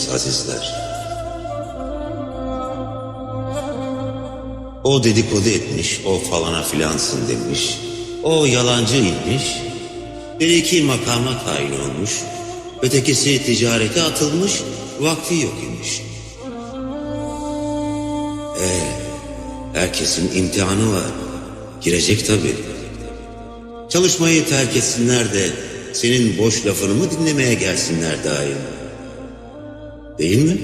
biliriz azizler. O dedikodu etmiş, o falana filansın demiş. O yalancıymış. Bir iki makama tayin olmuş. Ötekisi ticarete atılmış, vakti yok imiş. Ee, herkesin imtihanı var. Girecek tabii. Çalışmayı terk etsinler de senin boş lafını mı dinlemeye gelsinler daim? Değil mi?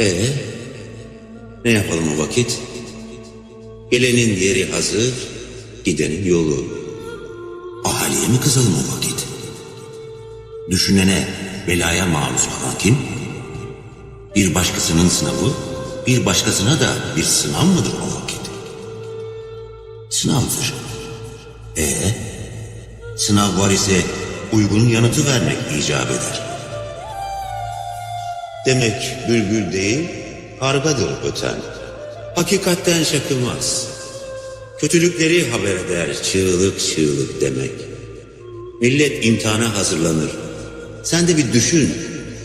Ee, ne yapalım o vakit? Gelenin yeri hazır, gidenin yolu. Ahaliye mi kızalım o vakit? Düşünene, belaya maruz kalan kim? Bir başkasının sınavı, bir başkasına da bir sınav mıdır o vakit? Sınavdır. Ee, sınav var ise uygun yanıtı vermek icap eder. Demek bülbül değil, kargadır öten. Hakikatten şakılmaz. Kötülükleri haber eder çığlık çığlık demek. Millet imtihana hazırlanır. Sen de bir düşün,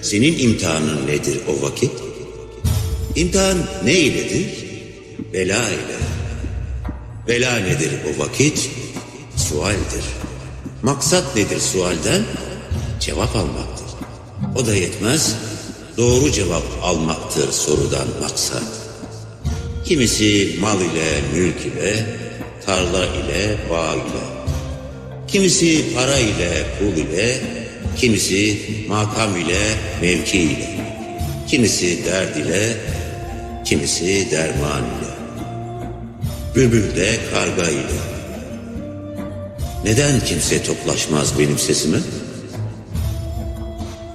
senin imtihanın nedir o vakit? İmtihan ne iledir? Bela ile. Bela nedir o vakit? Sualdir. Maksat nedir sualden? Cevap almaktır. O da yetmez, doğru cevap almaktır sorudan maksat. Kimisi mal ile, mülk ile, tarla ile, bağ ile. Kimisi para ile, pul ile, kimisi makam ile, mevki ile. Kimisi derd ile, kimisi derman ile. Bülbül de karga ile. Neden kimse toplaşmaz benim sesime?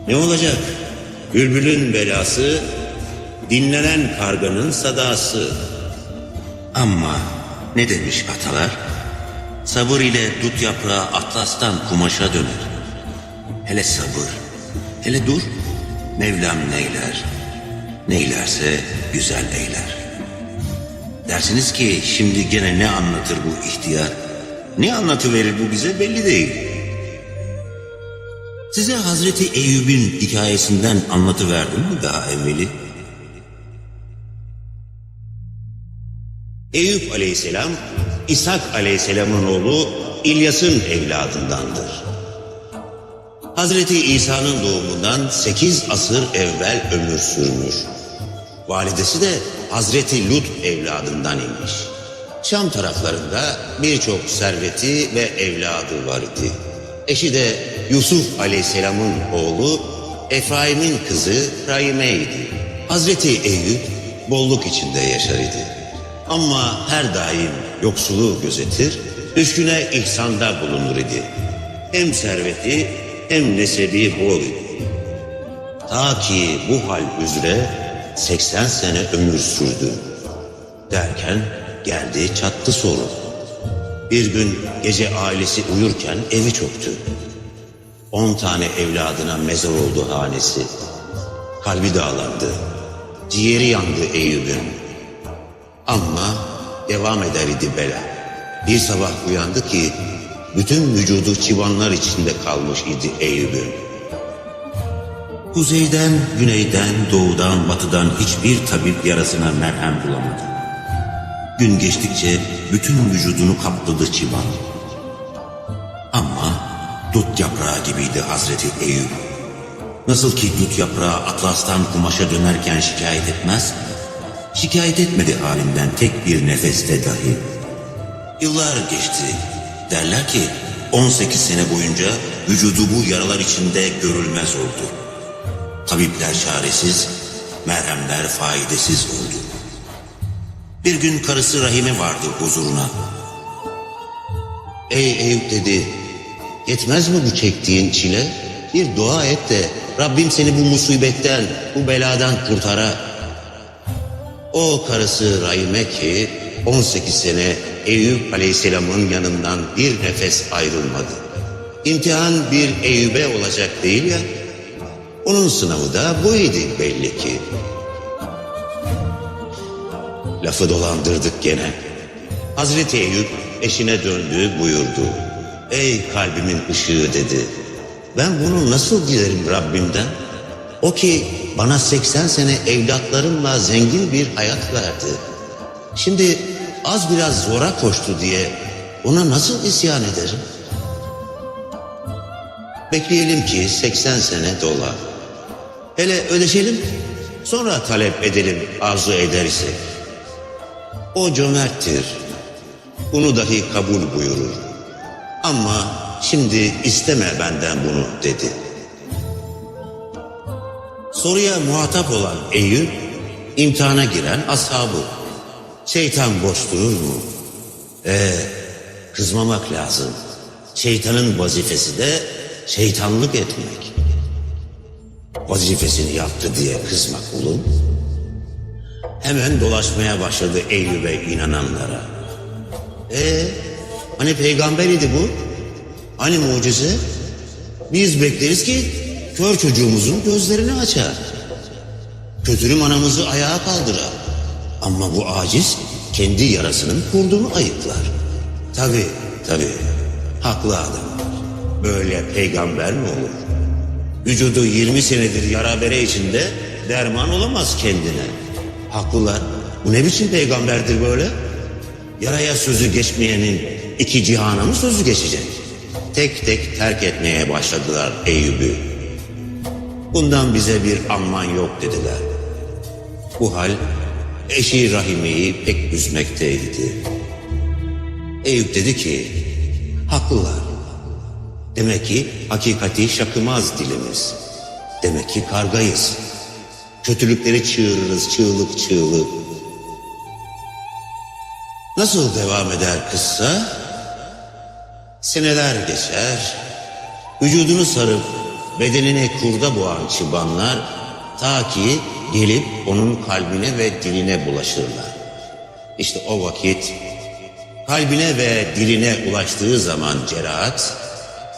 Ne olacak? Bülbülün belası, dinlenen karganın sadası. Ama ne demiş atalar? Sabır ile dut yaprağı atlastan kumaşa döner. Hele sabır, hele dur, Mevlam neyler, neylerse güzel eyler. Dersiniz ki şimdi gene ne anlatır bu ihtiyar? Ne anlatıverir bu bize belli değil. Size Hazreti Eyüp'ün hikayesinden anlatıverdim mi daha evveli? Eyüp aleyhisselam, İshak aleyhisselamın oğlu İlyas'ın evladındandır. Hazreti İsa'nın doğumundan sekiz asır evvel ömür sürmüş. Validesi de Hazreti Lut evladından imiş. Şam taraflarında birçok serveti ve evladı var idi. Eşi de Yusuf aleyhisselamın oğlu Efraim'in kızı Raime'ydi. Hazreti Eyüp bolluk içinde yaşar idi. Ama her daim yoksuluğu gözetir, düşküne ihsanda bulunur idi. Hem serveti hem nesebi bol idi. Ta ki bu hal üzere 80 sene ömür sürdü. Derken geldi çattı sorun. Bir gün gece ailesi uyurken evi çöktü. On tane evladına mezar oldu hanesi. Kalbi dağlandı. Ciğeri yandı Eyüp'ün. Ama devam eder idi bela. Bir sabah uyandı ki bütün vücudu çıbanlar içinde kalmış idi Eyüp'ün. Kuzeyden, güneyden, doğudan, batıdan hiçbir tabip yarasına merhem bulamadı. Gün geçtikçe bütün vücudunu kapladı çıban. Ama dut yaprağı gibiydi Hazreti Eyüp. Nasıl ki dut yaprağı atlastan kumaşa dönerken şikayet etmez, şikayet etmedi halinden tek bir nefeste dahi. Yıllar geçti. Derler ki 18 sene boyunca vücudu bu yaralar içinde görülmez oldu. Tabipler çaresiz, merhemler faydasız oldu. Bir gün karısı Rahime vardı huzuruna. Ey Eyüp dedi, yetmez mi bu çektiğin çile? Bir dua et de Rabbim seni bu musibetten, bu beladan kurtara. O karısı Rahime ki 18 sene Eyüp Aleyhisselam'ın yanından bir nefes ayrılmadı. İmtihan bir Eyüp'e olacak değil ya. Onun sınavı da buydu belli ki. Lafı dolandırdık gene. Hazreti Eyüp eşine döndü buyurdu. Ey kalbimin ışığı dedi. Ben bunu nasıl dilerim Rabbimden? O ki bana 80 sene evlatlarımla zengin bir hayat verdi. Şimdi az biraz zora koştu diye ona nasıl isyan ederim? Bekleyelim ki 80 sene dola. Hele ödeşelim, sonra talep edelim arzu ederse. O cömerttir. Bunu dahi kabul buyurur. Ama şimdi isteme benden bunu dedi. Soruya muhatap olan Eyüp, imtihana giren ashabı. Şeytan boş durur mu? Ee, kızmamak lazım. Şeytanın vazifesi de şeytanlık etmek. Vazifesini yaptı diye kızmak olur mu? Hemen dolaşmaya başladı Eyüp'e inananlara. Ee, hani peygamber idi bu? Hani mucize? Biz bekleriz ki kör çocuğumuzun gözlerini açar. Kötürüm anamızı ayağa kaldırar. Ama bu aciz kendi yarasının kurduğunu ayıklar. Tabi tabi haklı adam. Böyle peygamber mi olur? Vücudu 20 senedir yara bere içinde derman olamaz kendine. Haklılar. Bu ne biçim peygamberdir böyle? Yaraya sözü geçmeyenin iki cihana mı sözü geçecek? Tek tek terk etmeye başladılar Eyüp'ü. Bundan bize bir amman yok dediler. Bu hal eşi Rahime'yi pek üzmekteydi. Eyüp dedi ki, haklılar. Demek ki hakikati şakımaz dilimiz. Demek ki kargayız. Kötülükleri çığırırız çığlık çığlık. Nasıl devam eder kıssa? Seneler geçer, vücudunu sarıp bedenine kurda boğan çıbanlar ta ki gelip onun kalbine ve diline bulaşırlar. İşte o vakit kalbine ve diline ulaştığı zaman cerahat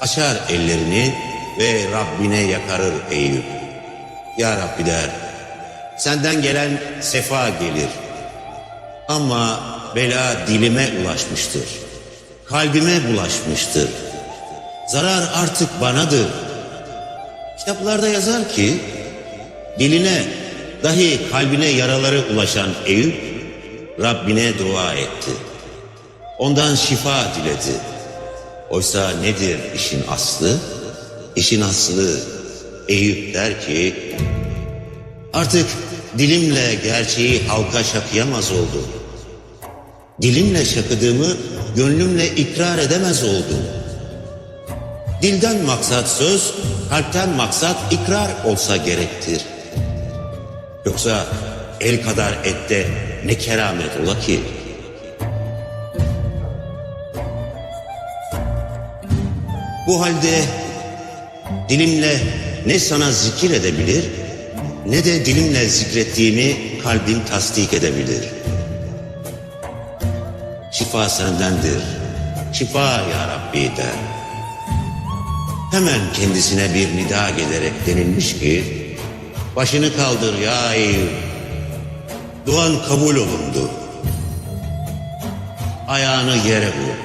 açar ellerini ve Rabbine yakarır Eyüp. Ya Rabbi der, senden gelen sefa gelir. Ama bela dilime ulaşmıştır. Kalbime bulaşmıştır. Zarar artık banadır. Kitaplarda yazar ki, diline dahi kalbine yaraları ulaşan Eyüp, Rabbine dua etti. Ondan şifa diledi. Oysa nedir işin aslı? İşin aslı Eyüp der ki, artık dilimle gerçeği halka şakıyamaz oldum. Dilimle şakıdığımı gönlümle ikrar edemez oldum. Dilden maksat söz, kalpten maksat ikrar olsa gerektir. Yoksa el kadar ette ne keramet ola ki? Bu halde dilimle ne sana zikir edebilir ne de dilimle zikrettiğimi kalbim tasdik edebilir. Şifa sendendir. Şifa ya Rabbi der. Hemen kendisine bir nida gelerek denilmiş ki başını kaldır ya Eyüp. Duan kabul olundu. Ayağını yere vur.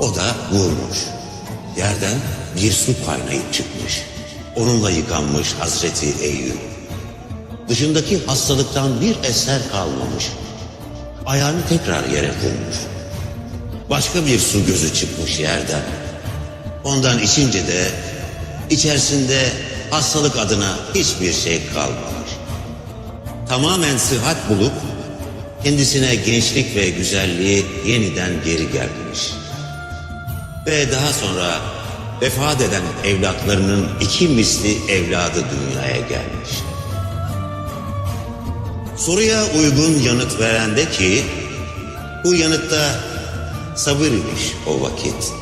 O da vurmuş. Yerden bir su kaynayıp çıkmış. Onunla yıkanmış Hazreti Eyüp. Dışındaki hastalıktan bir eser kalmamış. Ayağını tekrar yere koymuş. Başka bir su gözü çıkmış yerden. Ondan içince de içerisinde hastalık adına hiçbir şey kalmamış. Tamamen sıhhat bulup kendisine gençlik ve güzelliği yeniden geri gelmiş. Ve daha sonra vefat eden evlatlarının iki misli evladı dünyaya gelmiş. Soruya uygun yanıt verende ki bu yanıtta sabır imiş o vakit.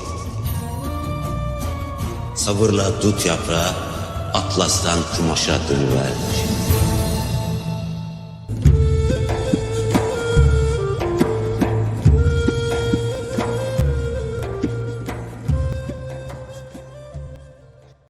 Sabırla dut yaprağı atlastan kumaşa dönüvermiş.